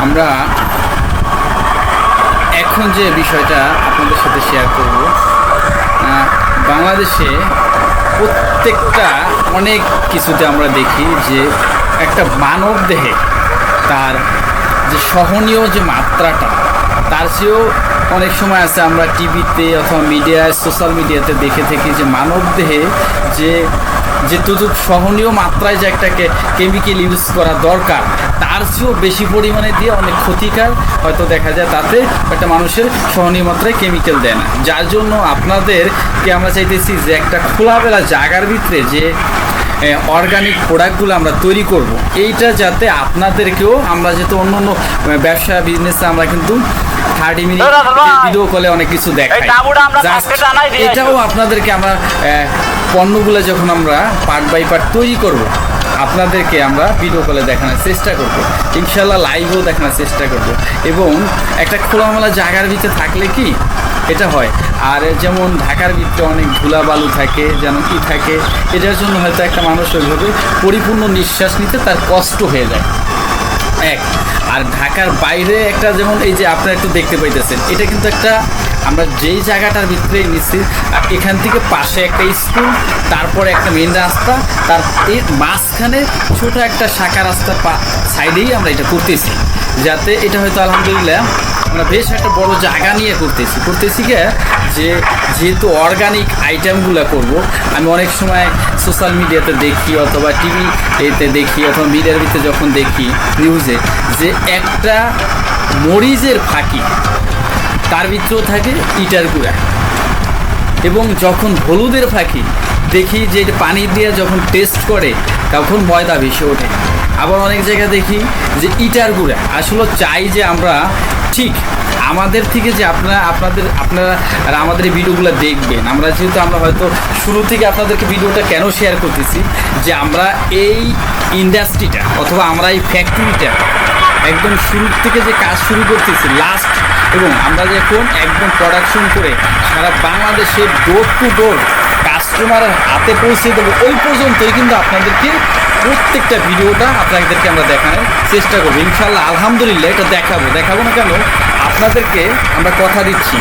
আমরা এখন যে বিষয়টা আপনাদের সাথে শেয়ার করব বাংলাদেশে প্রত্যেকটা অনেক কিছুতে আমরা দেখি যে একটা মানব দেহে তার যে সহনীয় যে মাত্রাটা, তার চেয়েও অনেক সময় আছে আমরা টিভিতে অথবা মিডিয়ায় সোশ্যাল মিডিয়াতে দেখে থাকি যে মানব দেহে যে যেটুকু সহনীয় মাত্রায় যে একটাকে কেমিক্যাল ইউজ করা দরকার তার চেয়েও বেশি পরিমাণে দিয়ে অনেক ক্ষতিকার। হয়তো দেখা যায় তাতে একটা মানুষের সহনীয় মাত্রায় কেমিক্যাল দেয় না। যার জন্য আপনাদেরকে আমরা চাইতেছি যে একটা খোলাবেলা জায়গার ভিতরে যে অর্গানিক প্রোডাক্টগুলো আমরা তৈরি করব এইটা যাতে আপনাদেরকেও আমরা যেহেতু অন্য অন্য ব্যবসা বিজনেসে আমরা কিন্তু থার্টি মিনিট ভিডিও কলে অনেক কিছু দেখাই। এটাও আপনাদেরকে আমরা পণ্যগুলো যখন আমরা পার্ট বাই পার্ট তৈরি করব, আপনাদেরকে আমরা ভিডিও কলে দেখানোর চেষ্টা করব। ইনশাল্লাহ লাইভও দেখানোর চেষ্টা করব। এবং একটা খোলামেলা জায়গার ভিতরে থাকলে কি? এটা হয়। আর যেমন ঢাকার ভিতরে অনেক ধুলা বালু থাকে, যেন কি থাকে, এটার জন্য হয়তো একটা মানুষ ওইভাবে পরিপূর্ণ নিঃশ্বাস নিতে তার কষ্ট হয়ে যায়। এক, আর ঢাকার বাইরে একটা যেমন এই যে আপনারা একটু দেখতে পাইতেছেন, এটা কিন্তু একটা আমরা যেই জায়গাটার ভিতরে নিচ্ছি এখান থেকে পাশে একটা স্কুল, তারপরে একটা মেন রাস্তা, তার এর মাঝখানে ছোট একটা শাখা রাস্তা সাইডেই আমরা এটা করতেছি। যাতে এটা হয়তো আলহামদুলিল্লাহ আমরা বেশ একটা বড় জায়গা নিয়ে করতেছি। করতেছি কি যে যেহেতু অর্গানিক আইটেমগুলো করব, আমি অনেক সময় সোশ্যাল মিডিয়াতে দেখি অথবা টিভি এতে দেখি অথবা মিডিয়ার ভিতরে যখন দেখি নিউজে যে একটা মরিচের ফাঁকি তার ভিতরেও থাকে, ইটার গুঁড়া। এবং যখন হলুদের ফাঁকি, দেখি যে পানি দিয়ে যখন টেস্ট করে, তখন ময়দা ভেসে ওঠে। আবার অনেক জায়গায় দেখি যে ইটার গুঁড়া। আসলে চাই যে আমরা, ঠিক আমাদের থেকে যে আপনারা, আপনাদের, আপনারা আর আমাদের ভিডিওগুলো দেখবেন। আমরা যেহেতু, আমরা হয়তো শুরু থেকে আপনাদেরকে ভিডিওটা কেন শেয়ার করতেছি, যে আমরা এই ইন্ডাস্ট্রিটা অথবা আমরা এই ফ্যাক্টরিটা একদম শুরু থেকে যে কাজ শুরু করতেছি লাস্ট এবং আমরা যখন একদম প্রোডাকশন করে সারা বাংলাদেশে ডোর টু ডোর কাস্টমারের হাতে পৌঁছে দেবো, ওই পর্যন্তই কিন্তু আপনাদেরকে প্রত্যেকটা ভিডিওটা আপনাদেরকে আমরা দেখানোর চেষ্টা করব। ইনশাল্লাহ আলহামদুলিল্লাহ এটা দেখাবো। দেখাবো না কেন? আপনাদেরকে আমরা কথা দিচ্ছি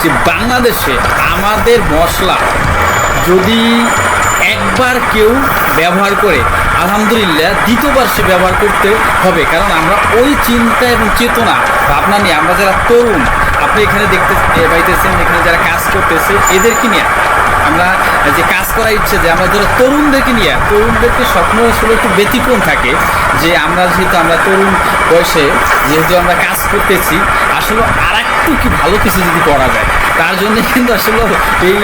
যে বাংলাদেশে আমাদের মশলা যদি একবার কেউ ব্যবহার করে, আলহামদুলিল্লাহ দ্বিতীয়বার সে ব্যবহার করতে হবে। কারণ আমরা ওই চিন্তা এবং চেতনা, ভাবনা নিয়ে আমরা যারা তরুণ, আপনি এখানে দেখতে পাইতেছেন এখানে যারা কাজ করতেছে, এদেরকে নিয়ে আমরা যে কাজ করার ইচ্ছে যে আমরা যারা তরুণদেরকে নিয়ে, তরুণদেরকে স্বপ্ন আসলে একটু ব্যতিক্রম থাকে যে আমরা যেহেতু আমরা তরুণ বয়সে, যেহেতু আমরা কাজ করতেছি, আসলে আর একটু কি ভালো কিছু যদি করা যায়, তার জন্য কিন্তু আসলে এই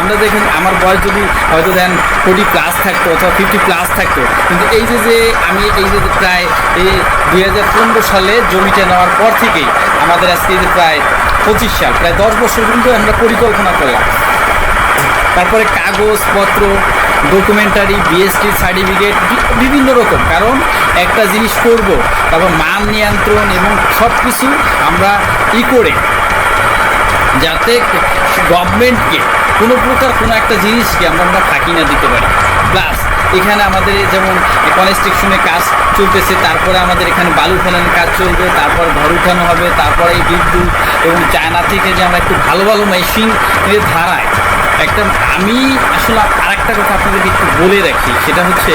আমরা দেখেন, আমার বয়স যদি হয়তো দেন ফোর্টি প্লাস থাকতো অথবা ফিফটি প্লাস থাকতো, কিন্তু এই যে যে আমি এই যে প্রায় এই দুই হাজার পনেরো সালে জমিটা নেওয়ার পর থেকেই আমাদের আজকে যে প্রায় পঁচিশ সাল, প্রায় দশ বছর কিন্তু আমরা পরিকল্পনা করলাম। তারপরে কাগজপত্র ডকুমেন্টারি বিএসটি সার্টিফিকেট বিভিন্ন রকম, কারণ একটা জিনিস করব, তারপর মান নিয়ন্ত্রণ এবং সব কিছু আমরা ই করে, যাতে গভর্নমেন্টকে কোনো প্রকার কোনো একটা জিনিসকে আমরা আমরা ফাঁকি না দিতে পারি। প্লাস এখানে আমাদের যেমন কনস্ট্রাকশনের কাজ চলতেছে, তারপরে আমাদের এখানে বালু ফেলানোর কাজ চলবে, তারপর ঘর উঠানো হবে, তারপরে এই বিদ্যুৎ এবং চায়না থেকে যে আমরা একটু ভালো ভালো মেশিন ধারায়। একটা আমি আসলে আরেকটা কথা আপনাদেরকে একটু বলে রাখি, সেটা হচ্ছে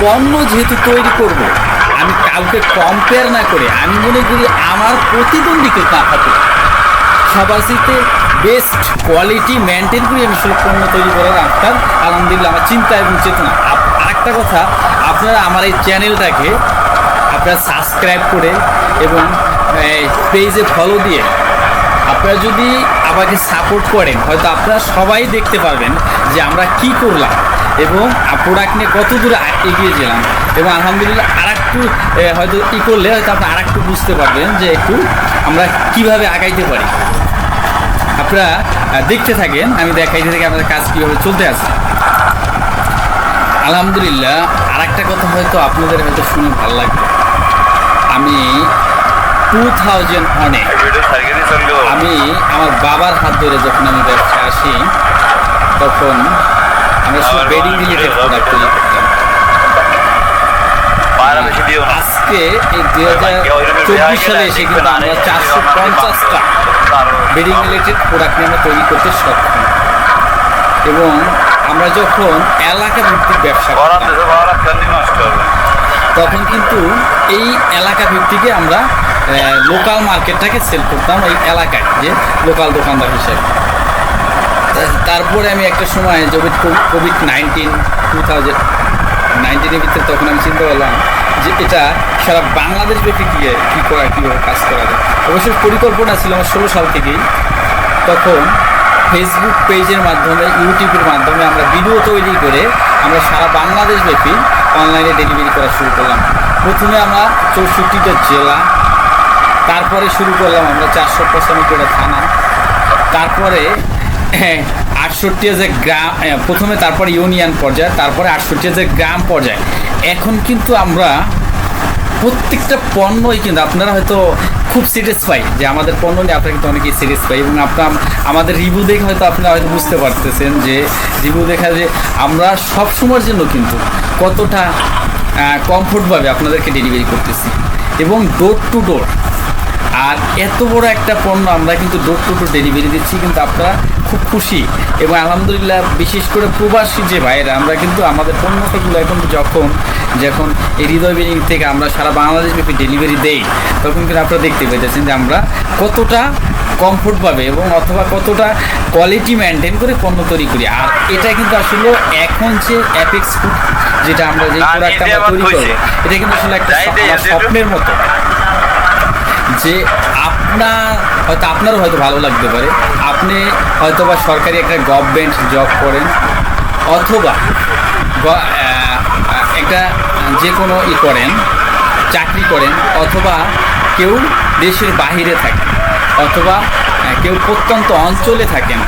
পণ্য যেহেতু তৈরি করব, আমি কাউকে কম্পেয়ার না করে, আমি মনে করি আমার প্রতিদ্বন্দ্বীকে না সাথে বেস্ট কোয়ালিটি মেনটেন করে আমি সব পণ্য তৈরি করার আপনার আলহামদুলিল্লাহ আমার চিন্তা এবং চেতনা। আরেকটা কথা, আপনারা আমার এই চ্যানেলটাকে আপনারা সাবস্ক্রাইব করে এবং পেজে ফলো দিয়ে আপনারা যদি আমাকে সাপোর্ট করেন, হয়তো আপনারা সবাই দেখতে পারবেন যে আমরা কি করলাম এবং প্রোডাক্ট নিয়ে কত দূরে এগিয়ে গেলাম এবং আলহামদুলিল্লাহ আর একটু হয়তো ই করলে হয়তো আপনি আর একটু বুঝতে পারবেন যে একটু আমরা কীভাবে আগাইতে পারি। আপনারা দেখতে থাকেন আমি দেখাইতে থাকি আমাদের কাজ কীভাবে চলতে আছে। আলহামদুলিল্লাহ আর একটা কথা হয়তো আপনাদের হয়তো শুনে ভালো লাগবে। আমি টু থাউজেন্ড অনেক আমি আমার বাবার হাত ধরে যখন আমি ব্যবসায় আসি তখন আমরা শুধু বেডিং বাবা রিলেটেড প্রোডাক্ট তৈরি করতাম আজকে এই দুই হাজার চব্বিশ সালে এসে কিন্তু আমরা চারশো পঞ্চাশটা বেডিং রিলেটেড প্রোডাক্ট নিয়ে আমরা তৈরি করতে সক্ষম। এবং আমরা যখন এলাকা ভিত্তিক ব্যবসা তখন কিন্তু এই এলাকা ভিত্তিকে আমরা লোকাল মার্কেটটাকে সেল করতাম এই এলাকায়, যে লোকাল দোকানদার হিসেবে। তারপরে আমি একটা সময় যবে কোভিড নাইন্টিন টু থাউজেন্ড নাইনটিনের ভিতরে তখন আমি চিন্তা করলাম যে এটা সারা বাংলাদেশ ব্যাপী কী কী করা, কীভাবে কাজ করা যায়। অবশ্য পরিকল্পনা ছিল আমার ষোলো সাল থেকেই। তখন ফেসবুক পেজের মাধ্যমে ইউটিউবের মাধ্যমে আমরা ভিডিও তৈরি করে আমরা সারা বাংলাদেশ ব্যাপী অনলাইনে ডেলিভারি করা শুরু করলাম। প্রথমে আমরা চৌষট্টিটা জেলা, তারপরে শুরু করলাম আমরা চারশো পঁচানব্বইটা থানা, তারপরে আটষট্টি হাজার গ্রাম প্রথমে তারপরে ইউনিয়ন পর্যায়ে, তারপরে আটষট্টি হাজার গ্রাম পর্যায়ে। এখন কিন্তু আমরা প্রত্যেকটা পণ্যই কিন্তু আপনারা হয়তো খুব স্যাটিসফাই যে আমাদের পণ্য নিয়ে আপনারা কিন্তু অনেকেই স্যাটিসফাই এবং আপনার, আমাদের রিভিউ দেখে হয়তো আপনারা হয়তো বুঝতে পারতেছেন যে রিভিউ দেখা যে আমরা সব সময়ের জন্য কিন্তু কতটা কমফোর্টভাবে আপনাদেরকে ডেলিভারি করতেছি। এবং ডোর টু ডোর আর এত বড় একটা পণ্য আমরা কিন্তু ডোর টু ডোর ডেলিভারি দিচ্ছি কিন্তু আপনারা খুব খুশি। এবং আলহামদুলিল্লাহ বিশেষ করে প্রবাসী যে ভাইয়েরা আমরা কিন্তু আমাদের পণ্যটাগুলো এখন যখন যখন এই হৃদয় বিল্ডিং থেকে আমরা সারা বাংলাদেশ ব্যাপী ডেলিভারি দেই তখন কিন্তু আপনারা দেখতে পেতেছেন যে আমরা কতটা কমফোর্ট পাবে এবং অথবা কতটা কোয়ালিটি মেনটেন করে পণ্য তৈরি করি। আর এটা কিন্তু আসলে এখন যে অ্যাপেক্স ফুড যেটা আমরা যে প্রোডাক্ট আমরা তৈরি করব এটা কিন্তু আসলে একটা। স্বপ্নের মতো। যে আপনার হয়তো আপনারও হয়তো ভালো লাগতে পারে। আপনি হয়তো বা সরকারি একটা গভর্নমেন্ট জব করেন অথবা একটা যে কোনো ই করেন চাকরি করেন অথবা কেউ দেশের বাহিরে থাকেন অথবা কেউ প্রত্যন্ত অঞ্চলে থাকেন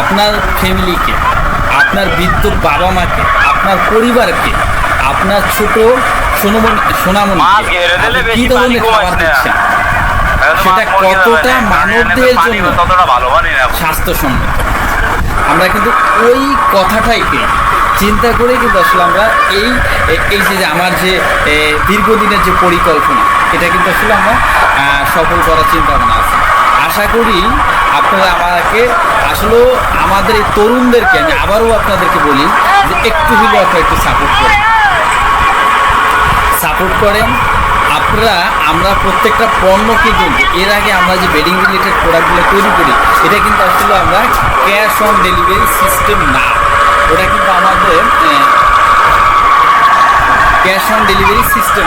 আপনার ফ্যামিলিকে আপনার বৃদ্ধ বাবা মাকে আপনার পরিবারকে আপনার ছোট সোনমন বেশি কী ধরনের খাবার দিচ্ছেন? সেটা কতটা মানবদের জন্য? স্বাস্থ্যসম্মত। আমরা কিন্তু ওই কথাটাইকে চিন্তা করে কিন্তু আসলে আমরা এই এই যে আমার যে দীর্ঘদিনের যে পরিকল্পনা এটা কিন্তু আসলে আমরা সফল করার চিন্তা ভাবনা আছে। আশা করি আপনারা আমাকে আসলে আমাদের এই তরুণদেরকে আমি আবারও আপনাদেরকে বলি যে একটু হলেও আপনারা একটু সাপোর্ট করেন। সাপোর্ট করেন আপনারা আমরা প্রত্যেকটা পণ্যকে কিন্তু এর আগে আমরা যে বেডিং রিলেটেড প্রোডাক্টগুলো তৈরি করি, এটা কিন্তু আসলে আমরা ক্যাশ অন ডেলিভারি সিস্টেম না। ওটা কিন্তু আমাদের ক্যাশ অন ডেলিভারি সিস্টেম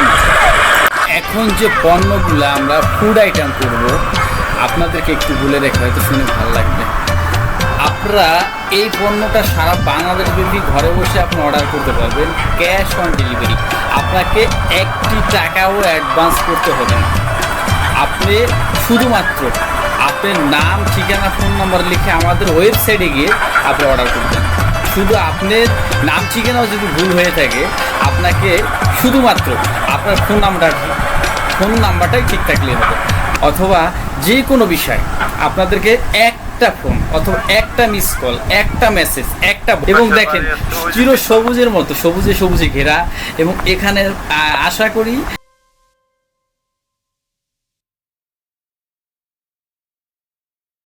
এখন যে পণ্যগুলো আমরা ফুড আইটেম করব, আপনাদেরকে একটু বলে রেখে হয়তো শুনে ভালো লাগবে। আপনারা এই পণ্যটা সারা বাংলাদেশ ব্যাপী ঘরে বসে আপনি অর্ডার করতে পারবেন ক্যাশ অন ডেলিভারি আপনাকে একটি টাকাও অ্যাডভান্স করতে হবে না। আপনি শুধুমাত্র আপনার নাম, ঠিকানা ফোন নাম্বার লিখে আমাদের ওয়েবসাইটে গিয়ে আপনি অর্ডার করবেন শুধু আপনার নাম, ঠিকানাও যদি ভুল হয়ে থাকে, আপনাকে শুধুমাত্র আপনার ফোন নাম্বার ফোন নাম্বারটাই ঠিক থাকলে হবে। অথবা যে কোনো বিষয়, আপনাদেরকে একটা ফোন অথবা একটা মিস কল একটা মেসেজ একটা এবং দেখেন চির সবুজের মতো সবুজে সবুজে ঘেরা এবং এখানে আশা করি